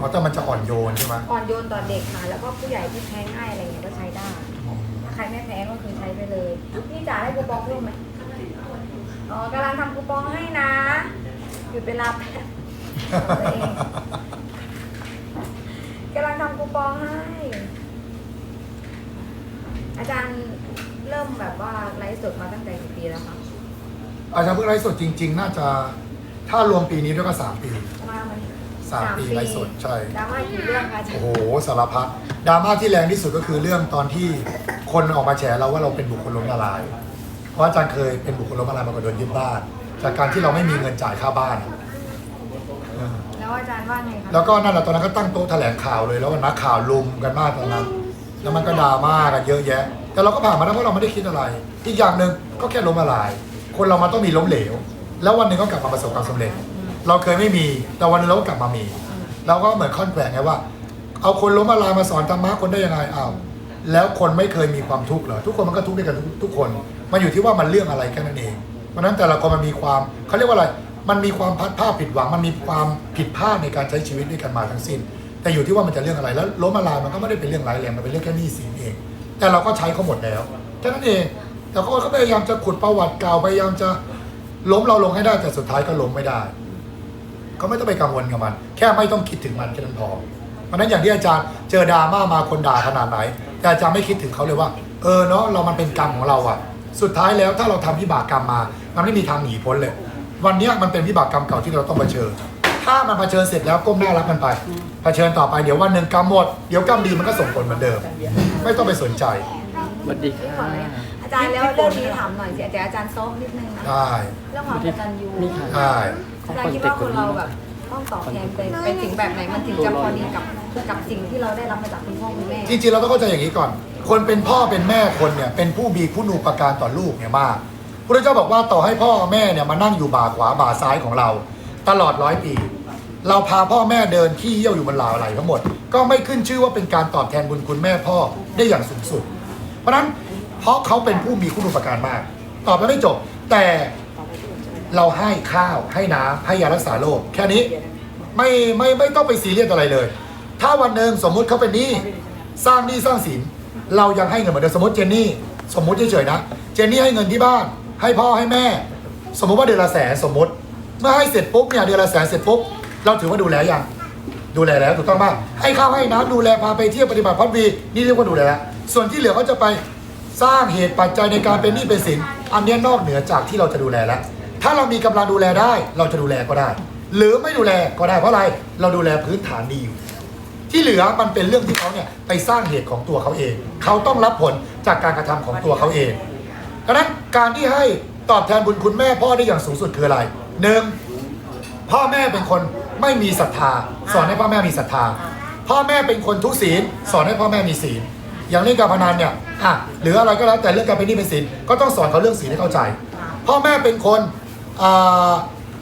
เพราะแต่มันจะอ่อนโยนใช่ไหมอ่อนโยนต่อเด็กค่ะ แล้วก็ผู้ใหญ่ที่แพ้ง่ายอะไรเงี้ยก็ใช้ได้ ถ้าใครไม่แพ้ก็คือใช้ไปเลยพี่จ๋าได้คูปองเพิ่มไหมอ๋อกำลังทำคูปองให้นะ หยุดเวลาแป๊บตัวเองกำลังทำคูปองให้ อาจารย์เริ่มแบบว่าไลฟ์สดมาตั้งแต่กี่ปีแล้วคะอาจารย์เพิ่งไลฟ์สดจริง ๆ น่าจะถ้ารวมปีนี้ด้วยก็สามปีมามัน สามปีไลฟ์สดใช่ ดราม่ากี่เรื่องคะอาจารโอ้ย์โหสารพัดดราม่าที่แรงที่สุดก็คือเรื่องตอนที่คนออกมาแฉเราว่าเราเป็นบุคคลล้มละลาย เพราะอาจารย์เคยเป็นบุคคลล้มละลายมาก่อนโดนยึดบ้าน จากการที่เราไม่มีเงินจ่ายค่าบ้านเออแล้วอาจารย์ว่าไงคะแล้วก็นั่นแหละตอนนั้นก็ตั้งโต๊ะแถลงข่าวเลยแล้วนักข่าวลุมกันมากตอนนั้น แล้วมันก็ดราม่ากันเยอะแยะ แต่เราก็ผ่านมาได้เพราะเราไม่ได้คิดอะไร อีกอย่างหนึ่งก็แค่ล้มละลาย คนเรามันต้องมีล้มเหลว แล้ววันหนึ่งก็กลับมาประสบความสำเร็จ เราเคยไม่มีแต่วันนึงเราก็กลับมามีเราก็เหมือนค่อนแกว่งไงว่า เอาคนล้มละลายมาสอนธรรมะคนได้ยังไงอ้าวแล้วคนไม่เคยมีความทุกข์เหรอทุกคนมันก็ทุกข์ด้วยกันทุกทุกคน มันอยู่ที่ว่ามันเรื่องอะไรแค่นั้นเองเพราะนั้นแต่ละคนมันมีความเขาเรียกว่าอะไรมันมีความพัดภาพผิดหวัง มันมีความผิดพลาดในการใช้ชีวิตด้วยกันมาทั้งสิ้น แต่อยู่ที่ว่ามันจะเรื่องอะไรแล้วล้มละลายมันก็ไม่ได้เป็นเรื่องร้ายแรงมันเป็นเรื่องแค่นี้สิเอง แต่เราก็ใช้เขาหมดแล้วแค่นั้นเองแต่เขาก็พยายามจะขุดประวัติเก่าพยายามจะล้มเราลงให้ได้แต่สุดท้ายก็ล้มไม่ได้ ก็ไม่ต้องไปกังวลกับมัน แค่ไม่ต้องคิดถึงมันแค่นั้นพอเพราะฉะนั้นอย่างที่อาจารย์เจอดราม่ามาคนด่าขนาดไหน แต่อาจารย์ไม่คิดถึงเขาเลยว่า เออเนาะเรามันเป็นกรรมของเราอะสุดท้ายแล้วถ้าเราทำวิบากกรรมมา มันไม่มีทางหนีพ้นเลย วันเนี้ยมันเป็นวิบากกรรมเก่าที่เราต้องเผชิญถ้ามันเผชิญเสร็จแล้วก้มหน้ารับมันไปเผชิญต่อไปเดี๋ยววันหนึ่งกรรมหมดเดี๋ยวกรรมดีมันก็ส่งผลเหมือนเดิม ไม่ต้องไปสนใจสวัสดีพี่ขอค่ะเลยอาจารย์แล้วเรื่องนี้ถามหน่อยสิอาจารย์อาจารย์โซ่นิดนึงนะได้เรื่องความกตัญญูนี่ค่ะได้อาจารย์คิดว่าคนเราแบบต้องตอบแทนไปไปถึงแบบไหนมันถึงจะพอดีกับกับสิ่งที่เราได้รับมาจากคุณพ่อคุณแม่ จริงๆเราต้องเข้าใจอย่างนี้ก่อน คนเป็นพ่อเป็นแม่คนเนี่ยเป็นผู้มีคุณูปการต่อลูกเนี่ยมากพระเจ้าบอกว่าต่อให้พ่อแม่เนี่ยมานั่งอยู่บ่าขวาบ่าซ้ายของเรา ตลอดร้อยปี เราพาพ่อแม่เดินขี้เยี่ยวอยู่บนหลาวไหลทั้งหมด ก็ไม่ขึ้นชื่อว่าเป็นการตอบแทนบุญคุณแม่พ่อได้อย่างสูงสุด เพราะฉะนั้นเพราะเขาเป็นผู้มีคุณูปการมาก ตอบแล้วไม่จบ แต่ เราให้ข้าวให้น้ำให้ยารักษาโรคแค่นี้ไม่ไม่ไม่ต้องไปซีเรียสอะไรเลย ถ้าวันหนึ่งสมมุติเขาเป็นหนี้สร้างหนี้สร้างสินเรายังให้เงินเหมือนเดิมสมมติเจนนี่สมมติเฉยๆนะ เจนนี่ให้เงินที่บ้าน ให้พ่อให้แม่ สมมุติว่าเดือนละแสนสมมติเมื่อให้เสร็จปุ๊บเนี่ยเดือนละแสนเสร็จปุ๊บเราถือว่าดูแลยังดูแลแล้วถูกต้องป่ะให้ข้าวให้น้ำดูแลพาไปเที่ยวปฏิบัติพัฒวีนี่เรียกว่าดูแลแล้วส่วนที่เหลือเขาจะไปสร้างเหตุปัจจัยในการเป็นหนี้เป็นสินอันนี้นอกเหนือจากที่เราจะดูแลแล้ว ถ้าเรามีกำลังดูแลได้ เราจะดูแลก็ได้ หรือไม่ดูแลก็ได้เพราะอะไรเราดูแลพื้นฐานดีอยู่ ที่เหลือมันเป็นเรื่องที่เขาเนี่ยไปสร้างเหตุของตัวเขาเอง เขาต้องรับผลจากการกระทำของตัวเขาเองดังนั้นการที่ให้ตอบแทนบุญคุณแม่พ่อได้อย่างสูงสุดคืออะไรหนึ่งพ่อแม่เป็นคนไม่มีศรัทธา สอนให้พ่อแม่มีศรัทธา พ่อแม่เป็นคนทุศีล สอนให้พ่อแม่มีศีล อย่างเรื่องการพนันเนี่ยอะหรืออะไรก็แล้วแต่เรื่องการเป็นหนี้เป็นสินก็ต้องสอนเขาเรื่องศีลให้เข้าใจ พ่อแม่เป็นคน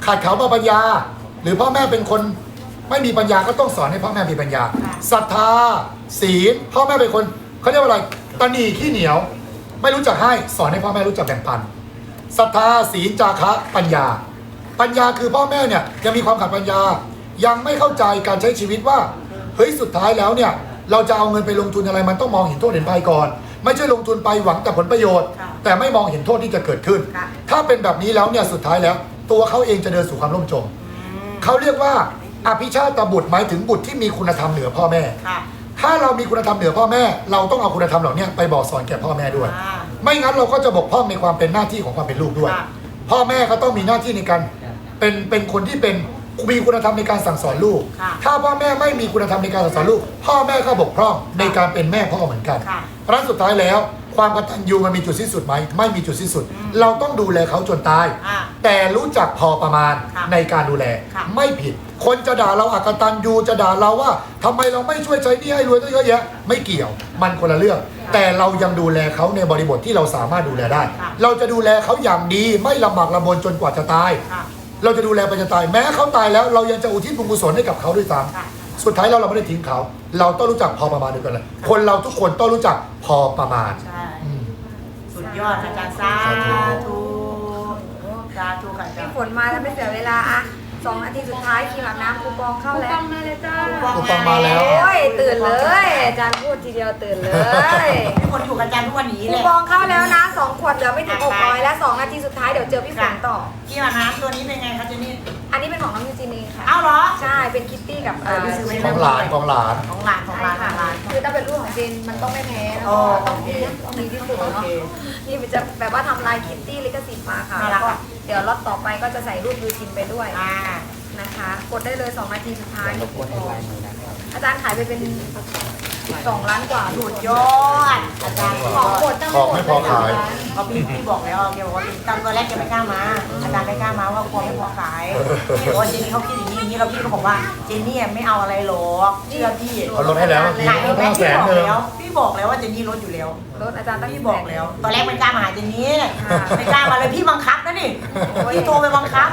ขาดเขาบาปัญญา หรือพ่อแม่เป็นคนไม่มีปัญญาก็ต้องสอนให้พ่อแม่มีปัญญาศรัทธาศีลพ่อแม่เป็นคนเขาเรียกว่าอะไรตนีขี้เหนียว ไม่รู้จักให้สอนให้พ่อแม่รู้จักแบ่งปันศรัทธาศีลจาคะปัญญา ปัญญาคือพ่อแม่เนี่ยยังมีความขาดปัญญา ยังไม่เข้าใจการใช้ชีวิตว่าเฮ้ยสุดท้ายแล้วเนี่ยเราจะเอาเงินไปลงทุนอะไรมันต้องมองเห็นโทษเห็นภัยก่อน ไม่ใช่ลงทุนไปหวังแต่ผลประโยชน์ ค่ะแต่ไม่มองเห็นโทษที่จะเกิดขึ้น ค่ะ ถ้าเป็นแบบนี้แล้วเนี่ยสุดท้ายแล้ว ตัวเขาเองจะเดินสู่ความล่มจมเขาเรียกว่าอภิชาตบุตรหมายถึงบุตรที่มีคุณธรรมเหนือพ่อแม่ ค่ะ ถ้าเรามีคุณธรรมเหนือพ่อแม่ เราต้องเอาคุณธรรมเหล่านี้ไปบอกสอนแก่พ่อแม่ด้วย อ่าไม่งั้นเราก็จะบกพร่องในความเป็นหน้าที่ของความเป็นลูกด้วย ค่ะ พ่อแม่ก็ต้องมีหน้าที่ในการเป็นเป็นคนที่เป็น มีคุณธรรมในการสั่งสอนลูก ค่ะ ถ้าพ่อแม่ไม่มีคุณธรรมในการสั่งสอนลูก พ่อแม่ก็บกพร่องในการเป็นแม่พ่อเหมือนกัน ค่ะ เพราะฉะนั้นสุดท้ายแล้ว ความกตัญญูมันมีจุดสิ้นสุดไหมไม่มีจุดสิ้นสุดเราต้องดูแลเขาจนตาย อ่าแต่รู้จักพอประมาณค่ะในการดูแล ค่ะไม่ผิด คนจะด่าเราอักตันยูจะด่าเราว่าทำไมเราไม่ช่วยใช้หนี่ให้รวยตั้งเยอะแยะ ไม่เกี่ยว มันคนละเรื่องแต่เรายังดูแลเขาในบริบทที่เราสามารถดูแลได้ ค่ะ เราจะดูแลเขาอย่างดีไม่ลำบากลำบนจนกว่าจะตาย ค่ะ เราจะดูแลไปจนตายแม้เขาตายแล้ว เรายังจะอุทิศบุญกุศลให้กับเขาด้วยซ้ค่ะำสุดท้ายแล้วเราไม่ได้ทิ้งเขา เราต้องรู้จักพอประมาณเดียวกันเลยคนเราทุกคนต้องรู้จักพอประมาณใช่อืมสุดยอดอาจารย์สาสาธุธุสาธุค่ะอาจารพี่ย์ ฝนมาแล้วไม่เสียเวลาอะ สองนาทีสุดท้ายครีมอาบน้ำคูปองเข้าแล้ว มาเลยจ้าคูปองมาแล้ว โอ้ยตื่นเลย อาจารย์พูดทีเดียวตื่นเลยทุกคนอยู่กับอาจารย์ทุกวันนี้คูเลยปองเข้าแล้วนะสองขวดเหลือไม่ถึงหกร้อยแล้วสองนาทีสุดท้ายเดี๋ยวเจอพี่ฝนต่อ กี่มาคะตัวนี้เป็นไงคะเจนนี่ อันนี้เป็นของน้องยูจีนีค่ะ เอ้าเหรอ ใช่ เป็นคิตตี้กับเออพี่ซื้อไว้ของหลานของหลาน ของหลานของใช่หลานขค่ะองหลาน คือถ้าเป็นรุ่นของจีนมันต้องไม่แพ้แล้วอ๋ก็อต้องดีต้องดีที่สุดโอเนาะเคนี่มันจะแบบว่าทำลายคิตตี้ลิขสิทธิ์มาค่ะน่ารัแล้วกก็อะเดี๋ยวล็อตต่อไปก็จะใส่รูปยูจินไปด้วยอ่า นะคะ กดได้เลย 2 นาทีสุดท้ายอาจารย์ขายไปเป็นสองล้านกว่าสุดยอด อาจารย์ของกดตั้งของไม่พอขาย เขาพี่พี่บอกแล้วแกบอกว่าตอนตัวแรกแกไม่กล้ามา อาจารย์ไม่กล้ามาว่ากลัวไม่พอขายพี่บอกว่าเจนนี่เขาคิดอย่างนี้อย่างนี้แล้วพี่ก็บอกว่าเจนนี่ไม่เอาอะไรหรอกเชื่อพี่เขาลดให้แล้วขายให้แม่แสพี่นบอกหนึ่ง แล้วพี่บอกแล้วว่าเจนนี่ลดอยู่แล้ว รถอาจารย์ตั้งพี่บอกแล้ว ตอนแรกไม่กล้ามาหาเจนนี่ไม่กล้ามาเลยพี่บังคับนะนี่โอ้ยพี่โทรไปบังคับ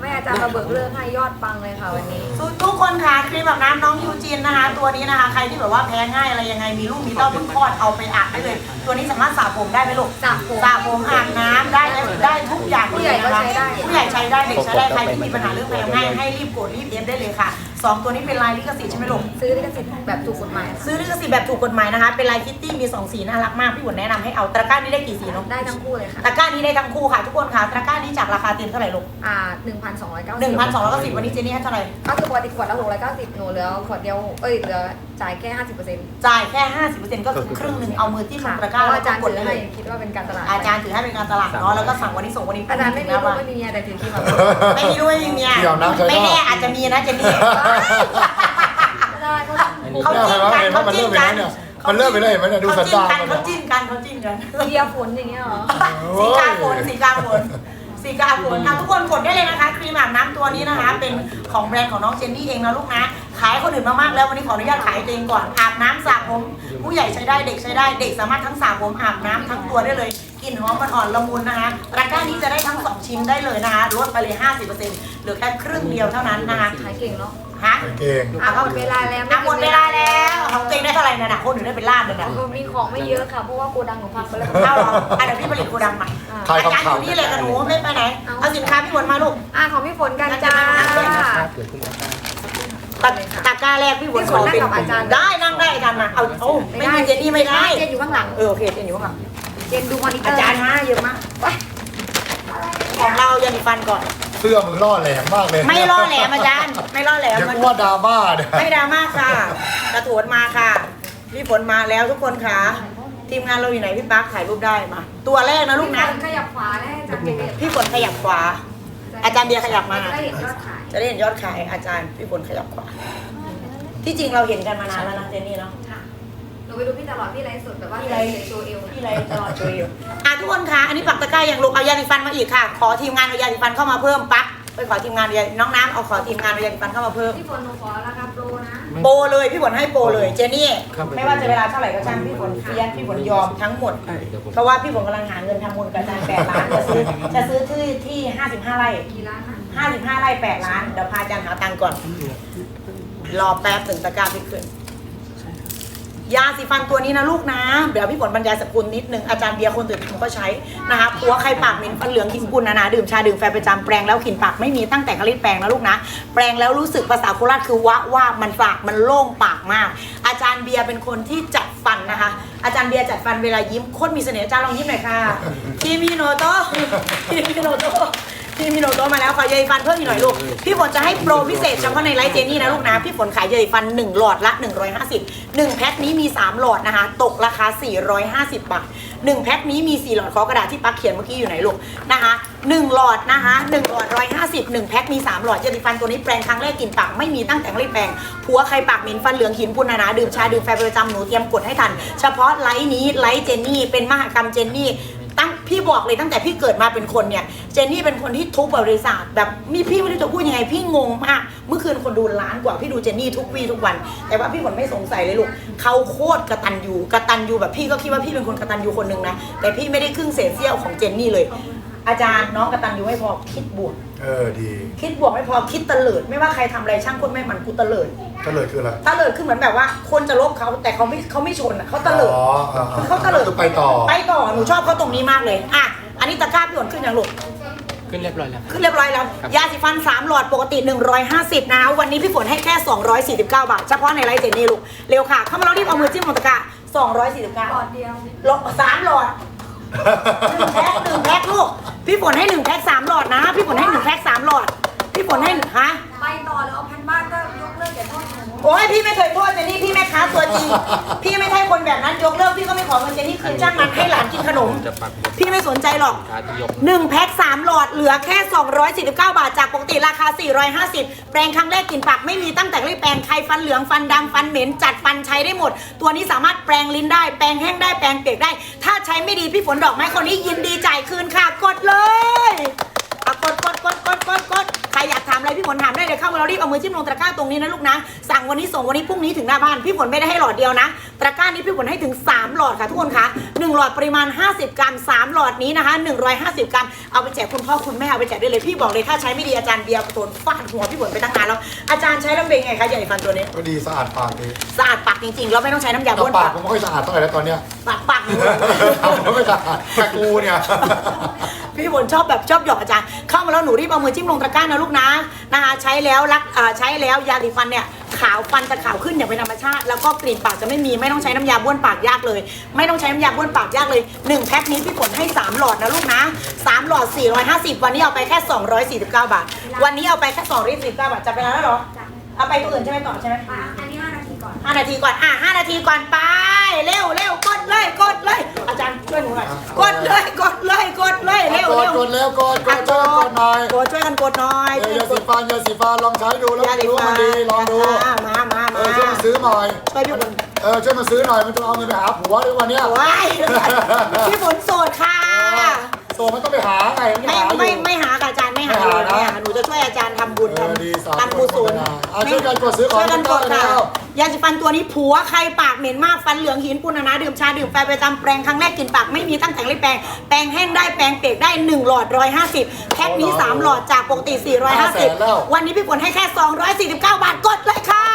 ไม่อาจารย์มาเบิกเรื่องให้ยอดปังเลยค่ะวันนี้ ทุกคนค่ะครีมแบบน้ำน้องยูจินนะคะ ตัวนี้นะคะ ใครที่แบบว่าแพ้ง่ายอะไรยังไงมีลูกมีเต้าเพิ่งคลอดเอาไปอาบได้เลย ตัวนี้สามารถสระผมได้ไหมลูกสระผมสระผมอาบน้ำได้ได้ได้ทุกอย่างผู้ใหญ่ก็ใช้ได้ผู้ใหญ่ใช้ได้เด็กใช้ได้ใครที่มีปัญหาเรื่องแพ้ง่ายให้รีบกดรีบเอฟได้เลยค่ะ สองตัวนี้เป็นลายลิขสิทธิ์ใช่ไหมลูก ซื้อลิขสิทธิ์แบบถูกกฎหมายค่ะซื้อลิขสิทธิ์แบบถูกกฎหมายนะคะ เป็นลายคิตตี้มีสองสีน่ารักมาก พี่หวนแนะนำให้เอาตะกร้านี้ได้กี่สีน้องได้ทั้งคู่เลยค่ะตะกร้านี้ได้ทั้งคู่ค่ะทุกคนค่ะตะกร้านี้จากราคาเต็มเท่าไหร่ลูกอ่าหนึ่งพันสองร้อยเก้าหนึ่งพันสองร้อยเก้าสิบวันนี้เจนนี่ให้เท่าไหร่ ก็คือปกติขวดละหกร้อยเก้าสิบหนูเหลือขวดเดียว เอ้ยเหลือจ่ายแค่ห้าสิบเปอร์เซ็นต์จ่ายแค่ห้าสิบเปอร์เซ็นต์ก็คือครึ่งหนึ่งเอามือที่ลค่ะงเพตะกร้าราะว่าแล้วอาก็จารย์กดถือเลให้ย คิดว่าเป็นการตลาดอาจารย์ถือให้เป็นการตลาดเนาะแล้วก็สั่งวันนี้ส่งวันนี้อาจารย์ไม่มีแล้วลูกว่าไม่มีเมียแต่ถือครีมแบบไม่มีด้วยไม่มีเมียพี่เอาน้ำใช้ได้ไม่แน่อาจจะมีนะเจนนี่ได้เขาเขาเนี่ยจิ้เห็นนไหมกันเห็นไหมเขามันเริ่จิ้มนไปแล้วกันเนี่ยมันเริ่มไปแล้วเห็นไหมเนี่ยดูสัญญาณมันเขาเนี่ยจิ้นกันเขาจิ้นกันเบียร์ฝนอย่างเงี้ยเหรอสีกาฝนสีกาฝนสีกาฝนอะทุกคนกดได้เลยนะคะครีมอาบน้ำตัวนี้นะคะ เป็นของแบรนด์ของน้องเจนนี่เองนะลูกนะขายให้คนอื่นมามากแล้ววันนี้ขออนุญาตขายตัวเองก่อนอาบน้ำสระผม ผู้ใหญ่ใช้ได้เด็กใช้ได้เด็กสามารถทั้งสระผมอาบน้ำทั้งตัวได้เลยกลิ่นหอมมันอ่อนละมุนนะคะตะกร้านี้จะได้ทั้งสองชิ้นได้เลยนะคะลดไปเลย 50%เหลือแค่ครึ่งเดียวเท่านั้นนะคะขายเก่งเนาะ ฮะเก่งอะหมดเวลาแล้วอะหมดเวลาแล้วของตัวเองได้เท่าไหร่นะนะคนอื่นได้เป็นล้านเลยนะมีของไม่เยอะค่ะเพราะว่าโกดังหนูพังไปแล้วเอาเหรออะเดี๋ยวพี่ผลิตโกดังใหม่ขายอาจารย์คำอยู่นี่เลยกับหนูไม่ไปไหนเอาสินค้าพี่ฝนมาลูกอะของพี่ฝนกันจ้าตะตะกร้าแรกพี่ฝนพี่ฝนนั่งกับอาจารย์ได้นั่งได้อาจารย์มาเอาเอาไม่มีเจนนี่ไม่ได้เจนอยู่ข้างหลังเออโอเคเจนอยู่ข้างหลังเจนดูมอนิเตออาร์จารย์มาเยอะมากไปของเรายันฟันก่อน เสื้อมึงล่อแหลมมากเลยไม่ล่อแหลมอาจารย์ ไม่ล่อแหลมเดี๋ยวมันกูว่าดราม่าเนี่ยไม่ดราม่าค่ะ กระโถนมาค่ะพี่ฝนมาแล้วทุกคนค่ะ ทีมงานเราอยู่ไหนพี่ปั๊กถ่ายรูปได้มา ตัวแรกนะลูกนะพี่ฝขยับขวาได้อาจารย์เบียร์พี่ฝนขยับขวา อาจารย์เบียร์ขยับมาจะได้เห็นยอดขายจะได้เห็นยอดขายอาจารย์พี่ฝนขยับขวาที่จริงเราเห็นกันมานานแล้วนะเจนนี่เนาะค่ะหนู ไปดูพี่ตลอดพี่ไลฟ์สดแบบว่าพี่ไลไลฟ์ฟ์โชว์เอวพี่ไรตลอดช่วยอยู่อะทุกคนคะอันนี้ปักตะกร้าอย่างลูกเอายาสีฟันมาอีกค่ะ ขอทีมงานเอายาสีฟันเข้ามาเพิ่มปั๊บไปขอทีมงานเอายาน้องน้ำเอาขอทีมงานเอายาสีฟันเข้ามาเพิ่ม พี่ฝนหนูขอราคาโปรนะ โปรเลยพี่ฝนให้โปรเลยเจนนี่ไม่ว่าจะเวลาเท่าไหร่ก็ช่างพี่ฝนเฟียสพี่ฝนยอมทั้งหมดเพราะว่าพี่ฝนกำลังหาเงินทำบุญกับอาจารย์แปดล้านจะซื้อจะซื้อที่ที่ห้าสิบห้าไร่กี่ล้านนะห้าสิบห้าไร่แปดล้านเดี๋ยวพาอาจารย์หาตังค์ก่อน รอแป๊บถึงตะกร้าพี่ขึ้น ยาสีฟันตัวนี้นะลูกนะ เดี๋ยวพี่ฝนบรรยายสกุลนิดนึง อาจารย์เบียร์คนตื่นทำก็ใช้นะคะผัวใครปากเหม็นฟันเหลืองกินบุญนะนะดื่มชาดื่มแฟนประจำแปรงแล้วกลิ่นปากไม่มีตั้งแต่กระลิดแปรงนะลูกนะ แปรงแล้วรู้สึกภาษาโคราชคือวะว่ามันปากมันโล่งปากมาก อาจารย์เบียร์เป็นคนที่จัดฟันนะคะ อาจารย์เบียร์จัดฟันเวลายิ้มโคตรมีเสน่ห์อาจารย์ลองยิ้มหน่อยค่ะทีมีโนโตทีมีโนโต พี่มิโนโตะมาแล้วขอเยยฟันเพิ่มอีกหน่อยลูก พี่ฝนจะให้โปรพิเศษเฉพาะในไลฟ์เจนี่นะลูกนะ พี่ฝนขายเยยฟัน 1 หลอดละ 150 1 แพ็คนี้มี 3 หลอดนะคะ ตกราคา 450 บาท 1 แพ็คนี้มี 4 หลอดขอกระดาษที่ปักเขียนเมื่อกี้อยู่ไหนลูกนะคะ1หลอดนะคะ1หลอด 150 1 แพ็คมี 3 หลอดเยยฟันตัวนี้แปรงครั้งแรกกลินปากไม่มีตั้งแต่ไม่ได้แปรงผัวใครปากเหม็นฟันเหลืองหินปุนนานาดื่มชาดื่มแฟนประจำหนูเตรียมกดให้ทัน เฉพาะไลฟ์นี้ไลฟ์เจนนี่เป็นมหกรรมเจนนี่ตั้ง พี่บอกเลยตั้งแต่พี่เกิดมาเป็นคนเนี่ย เจนนี่เป็นคนที่ทุบบริษัทแบบมีพี่ไม่รู้จะพูดยังไง พี่งงมาก เมื่อคืนคนดูล้านกว่าพี่ดูเจนนี่ทุกวีทุกวัน แต่ว่าพี่ฝนไม่สงสัยเลยลูกเขาโคตรกระตันยูกระตันยูแบบพี่ก็คิดว่าพี่เป็นคนกระตันยูคนหนึ่งนะแต่พี่ไม่ได้ครึ่งเศษเสี้ยวของเจนนี่เลย อาจารย์น้องกระตันยูไม่พอคิดบวก เออดีคิดบวกไม่พอคิดตะเลิดไม่ว่าใครทำอะไรช่างคนไม่มันกูตะเลิดก็เลยคืออะไรตะเลิดคือเหมือนแบบว่า คนจะลบเขาแต่เขาไม่เขาไม่ชนอะเขาตะเลิด อ๋ออ่าคือเขาตะเลิด คือไปต่อ ไปต่อหนูชอบเขาตรงนี้มากเลยอะอันนี้ตะกร้าพี่ฝนขึ้นยังลูกขึ้นเรียบร้อยแล้ว ขึ้นเรียบร้อยแล้ว ครับ ยาสีฟัน 3 หลอดปกติ 150 นะ วันนี้พี่ฝนให้แค่ 249 บาท เฉพาะในไลฟ์เจนนี่ลูก เร็วค่ะ เข้ามาเรารีบเอามือจิ้มลงตะกร้าหลอ249ดเดียวลบสามหลอดหนึ่งแพ็คหนึ่งแพี่ฝนให้หนึ่งแพ็คสามหลอดนะ พี่ฝนให้หนึ่งแพ็คสามหลอด พี่ฝนให้ฮะ โทษหนูโอ้ยพี่ไม่เคยโทษเจนนี่พี่แม่ค้าตัวจริง พี่ไม่ใช่คนแบบนั้นยกเลิกพี่ก็ไม่ขอเงินเจนนี่คืนจ้างมันให้หลานกินขนมจะปักหมุดพี่ไม่สนใจหรอกการที่ยกหนึ่งแพ็ค3หลอดเหลือแค่ 249 บาทจากปกติราคา 450 แปรงครั้งแรกกลิ่นปากไม่มีตั้งแต่ไม่แปรงใครฟันเหลืองฟันดำฟันเหม็นจัดฟันใช้ได้หมด ตัวนี้สามารถแปรงลิ้นได้แปรงแห้งได้แปรงเปียกได้ ถ้าใช้ไม่ดีพี่ฝนดอกไม้คนนี้ยินดีจ่ายคืนค่ะกดเลยอะกดกดกดกดกดกดใครอยากถามอะไรพี่ฝนถามได้เลยเข้ามาเรารีบเอามือจิ้มลงตะกร้าตรงนี้นะลูกนะ สั่งวันนี้ส่งวันนี้พรุ่งนี้ถึงหน้าบ้านพี่ฝนไม่ได้ให้หลอดเดียวนะตะกร้านี้พี่ฝนให้ถึง 3 หลอดค่ะทุกคนคะ1หลอดปริมาณ 50 กรัม 3 หลอดนี้นะคะ 150 กรัมเอาไปแจกคุณพ่อคุณแม่เอาไปแจกได้เลยพี่บอกเลยถ้าใช้ไม่ดีอาจารย์เบียร์โดนฟาดหัวพี่ฝนไปตั้งนานแล้วอาจารย์ใช้แล้วเป็นไงคะใหญ่ฟันตัวนี้ก็ดีสะอาดปากดีสะอาดปากจริงๆแล้วไม่ต้องใช้น้ำยาบ้วนน้ำปาปากกผมไม่ค่อยสะอาดเท่าไหร่แล้วตอนเนี้ยปากปากหนูผมไม่สะอาดแต่กูเนี่ย พี่ฝนชอบแบบชอบหยอกอาจารย์เข้ามาแล้วหนูรีบเอามือจิ้มลงตะกร้านะลูกนะนะคะใช้แล้วรักเอ่อใช้แล้วยาสีฟันเนี่ยขาวฟันจะขาวขึ้นอย่างเป็นธรรมชาติ แล้วก็กลิ่นปากจะไม่มีไม่ต้องใช้น้ำยาบ้วนปากยากเลย ไม่ต้องใช้น้ำยาบ้วนปากยากเลยหนึ่งแพ็คนี้พี่ฝนให้ 3 หลอดนะลูกนะ 3 หลอด 450 วันนี้เอาไปแค่ 249 บาท วันนี้เอาไปแค่249บาทจะไปแล้วเหรอเอาไปตัวอื่นใช่ไหมต่อใช่ไหมอะอันนี้ ห้านาทีก่อนห้านาทีก่อน อะห้านาทีก่อนไป เร็วเร็วกดเลยกดเลย อาจารย์ช่วยหนูหน่อย กดเลยกดเลยกดเลยเร็วกดเร็วกดแล้วกดกดช่วยกันกดหน่อยกดช่วยกันกดหน่อยเออยาสีฟันยาสีฟันลองใช้ดูแล้วยาสีรู้ว่าฟัมันดีลองดูมามามาเอมาอช่วยมาซื้อหน่อยช่วยพี่ฝนเออช่วยมาซื้อหน่อยมันจะเอาเงินไปหาผัวด้วยวันเนี้ยว้ายพี่ฝนโสดค่ะ โซมันต้องไปหาไงมันไม่หาอยู่ ไม่ไม่หาค่ะอาจารย์ไม่หาไม่เลยหานะ ไม่หาหนูจะช่วยอาจารย์ทำบุญเออดีสาธุทำบุญกุศลอะช่วยกันกดซื้อของช่วยกันกดกันได้ค่ะแล้ว ยาสีฟันตัวนี้ผัวใครปากเหม็นมากฟันเหลืองหินปุณนะดื่มชาดื่มแฟประจำแปรงครั้งแรกกลินปากไม่มีตั้งแต่งเลยแปรงแปรงแห้งได้แปรงเปียกได้1หลอด150แพ็คนี้3หลอดจากปกติ 450วันนี้พี่ฝนให้แค่ 249 บาทกดเลยค่ะ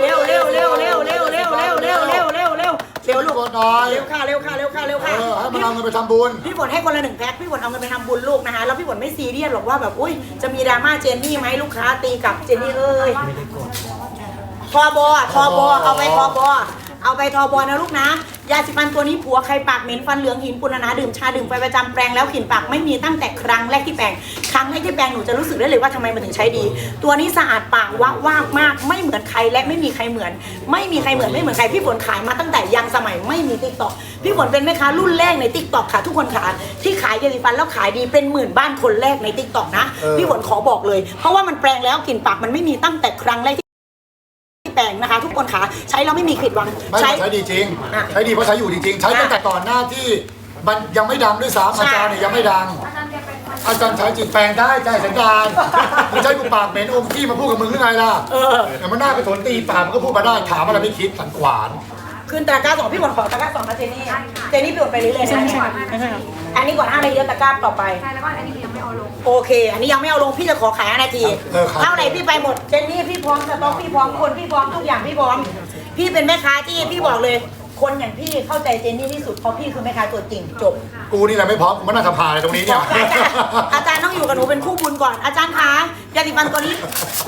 เร็วเร็วเร็วเร็วเร็วเร็วเร็วเร็วเร็วเร็ว เร็วเร็วลูกกดหน่อยเร็วค่ะเร็วค่ะเร็วค่ะเร็วเอค่ะอให้มันเอาเงินไปทำบุญ พี่ฝนให้คนละหนึ่งแพ็คพี่ฝนเอาเงินไปทำบุญลูกนะคะแล้วพี่ฝนไม่ซีเรียสหรอกว่าแบบอุ้ยจะมีดราม่าเจนนี่ไหมลูกค้าตีกลับเจนนี่เอ้ย ทอบอทอบอเอาไปทอบอ เอาไปทอบอนะลูกนะ ยาสีฟันตัวนี้ผัวใครปากเหม็นฟันเหลืองหินปุณนะดื่มชาดื่มไฟประจำแปรงแล้วกลิ่นปากไม่มีตั้งแต่ครั้งแรกที่แปรงครั้งแรกที่แปรงหนูจะรู้สึกได้เลยว่าทำไมมันถึงใช้ดี ตัวนี้สะอาดปากวะว่างมาก ไม่เหมือนใครและไม่มีใครเหมือน ไม่มีใครเหมือนไม่เหมือนใครพี่ฝนขายมาตั้งแต่ยังสมัยไม่มีติ๊กต็อกพี่ฝนเป็นแม่ค้ารุ่นแรกในติ๊กต็อกค่ะทุกคนค่ะที่ขายยาสีฟันแล้วขายดีเป็นหมื่นบ้านคนแรกในติ๊กต็อกนะเออพี่ฝนขอบอกเลย เพราะว่ามันแปลงแล้วกลิ่นปากมันไม่มีตั้งแต่ครั้งแรกที่แปล งนะคะ ทุกคนค่ะใช้แล้วไม่มีผิดหวังไม่ใช้ดีจริง อะใช้ดีเพราะใช้อยู่จริง ๆ ใช้ตั้งแต่ก่อนหน้าที่มันยังไม่ดังด้วยซ้ำอาจารย์เนี่ยยังไม่ดัง อาจารย์จะเป็นคนอาจารย์ใช้จริงแปลงได้ใจสันดานมึงใช้กูปากเหม็นอมขี้มาพูดกับมึงหรือไงล่ะเออ แต่มันหน้าไปทนตีปากมันก็พูดมาได้ถามอะไรไม่คิดสันขวาน คืนตะกร้าสองพี่ฝนขอตะกร้าสองนะเจนี่ เจนี่พี่ฝนไปเรื่อยๆใช่นะใช่อันนี้ก่อนห้านาทีแล้วตะกร้าต่อไป ใช่แล้วก็อันนี้ยังไม่เอาลง โอเค อันนี้ยังไม่เอาลงพี่จะขอขายห้านาทีเออครับเท่าไหร่พี่ไปหมด เจนนี่พี่พร้อมสต็อกพี่พร้อมคนพี่พร้อมทุกอย่างพี่พร้อม พี่เป็นแม่ค้าที่พี่บอกเลย คนอย่างพี่เข้าใจเจนนี่ที่สุดเพราะพี่คือแม่ค้าตัวจริงจบ กูนี่แหละไม่พร้อมกูมานั่งสภาเลยตรงนี้เนี่ยอาจารย์อาจารย์ต้องอยู่กับหนูเป็นคู่บุญก่อน อาจารย์คะยาสีฟันตัวนี้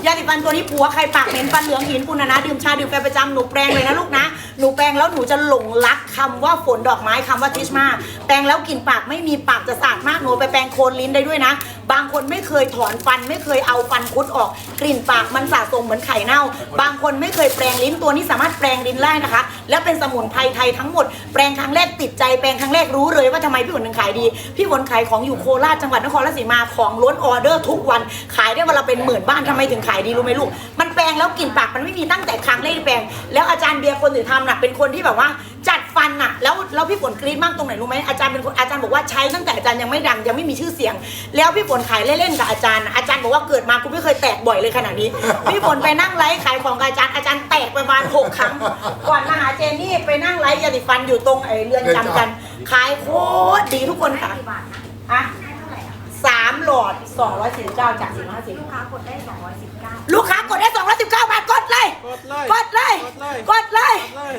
ยาสีฟันตัวนี้ผัวใครปากเหม็นฟันเหลืองหินปุณนะนะดื่มชาดื่มแฟประจำหนูแปรงเลยนะลูกนะ หนูแปรงแล้วหนูจะหลงรักคำว่าฝนดอกไม้คำว่าทิชมาแปรงแล้วกลิ่นปากไม่มีปากจะสาดมากหนูไปแปรงโคนลิ้นได้ด้วยนะ บางคนไม่เคยถอนฟัน ไม่เคยเอาฟันคุดออก กลิ่นปากมันสะสมเหมือนไข่เน่า บางคนไม่เคยแปรงลิ้นตัวนี้สามารถแปรงลิ้นได้นะคะ และเป็นสมุนไพรไทยทั้งหมด แปรงครั้งแรกติดใจแปรงครั้งแรกรู้เลยว่าทำไมพี่ฝนถึงขายดี พี่ฝนขายของอยู่โคราชจังหวัดนครราชสีมาของล้นออเดอร์ทุกวันขายได้วันละเป็นหมื่นบ้านทำไมถึงขายดีรู้ไหมลูกมันแปรงแล้วกลิ่นปากมันไม่มีตั้งแต่ครั้งแรกที่แปรงแล้วอาจารย์เบียร์คนถือทำน่ะเป็นคนที่แบบว่า จัดฟันน่ะ แล้วแล้วพี่ฝนกรี๊ดมากตรงไหนรู้ไหมอาจารย์เป็นคนอาจารย์บอกว่าใช้ตั้งแต่อาจารย์ยังไม่ดังยังไม่มีชื่อเสียง แล้วพี่ฝนขายเล่นๆกับอาจารย์น่ะอาจารย์บอกว่าเกิดมากูไม่เคยแตกบ่อยเลยขนาดนี้ พี่ฝนไปนั่งไลฟ์ขายของกับอาจารย์อาจารย์แตกประมาณหกครั้ง ก่อนมาหาเจนนี่ไปนั่งไลฟ์ยาสีฟันอยู่ตรงไอ้เรือนจำกัน ขายโคตรดีทุกคนค่ะกี่บาทนะอะให้เท่าไหร่อะสามหลอด249จาก450ลูกค้ากดได้219ลูกค้ากดได้219บาทกดเลยกดเลยกดเลยก ดเลย กดเลย